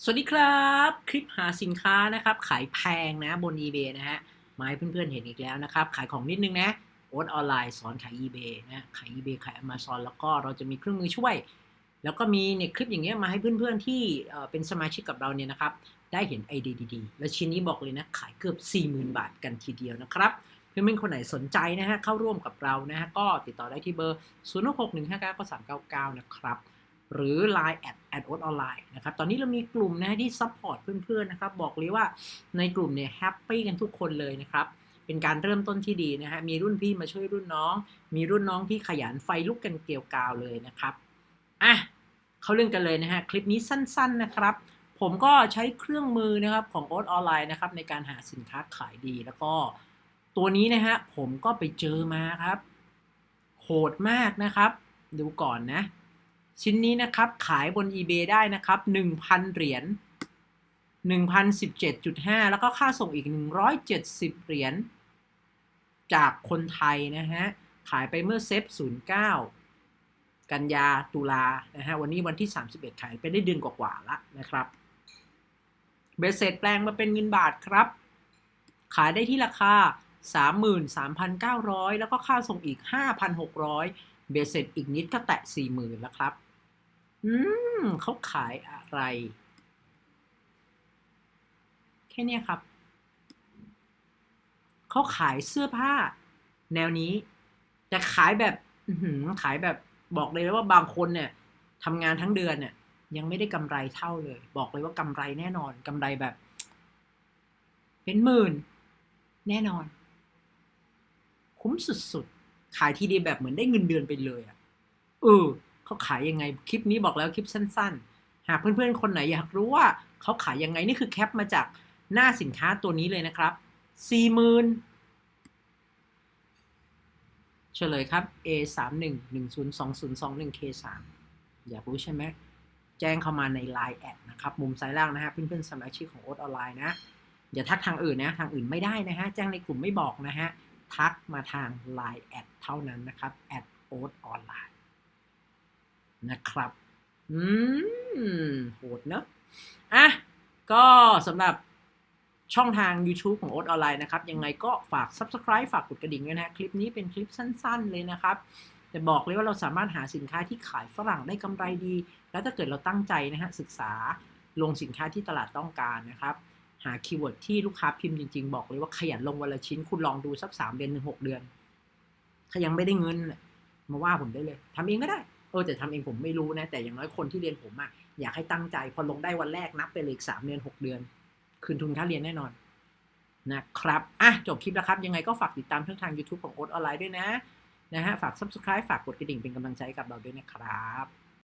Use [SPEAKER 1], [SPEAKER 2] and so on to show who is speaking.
[SPEAKER 1] สวัสดีครับ คลิปหาสินค้านะครับ ขายแพงนะบน eBay นะฮะมาให้เพื่อนๆเห็นอีกแล้วนะครับ ขายของนิดนึงนะโอ๊ตออนไลน์สอนขาย eBay นะขาย eBay ขาย Amazon แล้วก็เราจะมีเครื่องมือช่วย แล้วก็มีเนี่ยคลิปอย่างเงี้ยมาให้เพื่อนๆที่เป็นสมาชิกกับเราเนี่ยนะครับ ได้เห็นไอเดียดีๆ และชิ้นนี้บอกเลยนะ ขายเกือบ 40,000 บาทกันทีเดียวนะครับเพื่อนๆคนไหนสนใจนะฮะเข้าร่วมกับเรานะฮะก็ติดต่อได้ที่เบอร์ 0 6 1 5 9 3 9 9 นะครับ หรือ Line แอดแอดโอออนไลน์นะครับ ตอนนี้เรามีกลุ่มนะฮะที่ซัพพอร์ตเพื่อนๆนะครับ บอกเลยว่าในกลุ่มเนี่ยแฮปปี้กันทุกคนเลยนะครับ เป็นการเริ่มต้นที่ดีนะฮะ มีรุ่นพี่มาช่วยรุ่นน้อง มีรุ่นน้องที่ขยันไฟลุกกันเกลียวกาวเลยนะครับ อะ เข้าเรื่องกันเลยนะฮะ คลิปนี้สั้นๆนะครับ ผมก็ใช้เครื่องมือนะครับของโอ๊ตออนไลน์นะครับในการหาสินค้าขายดี แล้วก็ตัวนี้นะฮะผมก็ไปเจอมาครับ โหดมากนะครับ ดูก่อนนะ ชิ้นนี้นะครับ ขายบน eBay ได้นะครับ 1,000 เหรียญ1,017.5 แล้วก็ค่าส่งอีก 170 เหรียญจากคนไทยนะฮะ ขายไปเมื่อเซฟ 09 กันยาตุลานะฮะ วันนี้วันที่ 31 ขายไปได้เดือนกว่าๆละนะครับ เบสเสร็จแปลงมาเป็นเงินบาทครับ ขายได้ที่ราคา 33,900 แล้วก็ค่าส่งอีก 5,600 เบสเสร็จอีกนิดก็แตะ 40,000 แล้วครับ อืมเขาขายอะไร แค่เนี้ครับ เขาขายเสื้อผ้า แนวนี้ แต่ขายแบบขายแบบบอกเลยว่าบางคนเนี่ยทำงานทั้งเดือนเนี่ยยังไม่ได้กำไรเท่าเลย บอกเลยว่ากำไรแน่นอนกำไรแบบ เป็นหมื่น แน่นอน คุ้มสุดๆ ขายทีเดียวแบบเหมือนได้เงินเดือนไปเลยอะ่ะเออเขาขายยังไงคลิปนี้บอกแล้วคลิปสั้น ๆ หากเพื่อนๆคนไหนอยากรู้ว่าเขาขายยังไงนี่คือแคปมาจากหน้าสินค้าตัวนี้เลยนะครับสี่หมื่นเฉลยครับ A 3 1 1 0 2 0 2 1 K 3อยากรู้ใช่ไหม แจ้งเข้ามาใน Line แอดนะครับ มุมซ้ายล่างนะฮะ เพื่อนๆสมาชิกของโอ๊ตออนไลน์นะ อย่าทักทางอื่นนะ ทางอื่นไม่ได้นะฮะ แจ้งในกลุ่มไม่บอกนะฮะ ทักมาทาง Line แอดเท่านั้นนะครับแอดโอ๊ตออนไลน์นะครับ อืม โหดเนอะอะ ก็สำหรับช่องทาง YouTube ของโอ๊ตออนไลน์นะครับ ยังไงก็ฝาก Subscribe ฝากกดกระดิ่งด้วยนะฮะคลิปนี้เป็นคลิปสั้น ๆ เลยนะครับ แต่บอกเลยว่าเราสามารถหาสินค้าที่ขายฝรั่งได้กำไรดี แล้วถ้าเกิดเราตั้งใจนะฮะ ศึกษาลงสินค้าที่ตลาดต้องการนะครับ หาคีย์เวิร์ดที่ลูกค้าพิมพ์จริงๆ บอกเลยว่าขยันลงวันละชิ้น คุณลองดูสักสามเดือนถึงหกเดือน ถ้ายังไม่ได้เงินมาว่าผมได้เลยทำเองก็ได้ เออแต่ทำเองผมไม่รู้นะ แต่อย่างน้อยคนที่เรียนผมอะอยากให้ตั้งใจ พอลงได้วันแรกนับไปเลยอีกสามเดือนหกเดือน คืนทุนค่าเรียนแน่นอนนะครับอะจบคลิปแล้วครับ ยังไงก็ฝากติดตามช่องทาง YouTube ของโอ๊ตออนไลน์ด้วยนะนะฮะฝาก Subscribe ฝากกดกระดิ่งเป็นกำลังใจกับเราด้วยนะครับ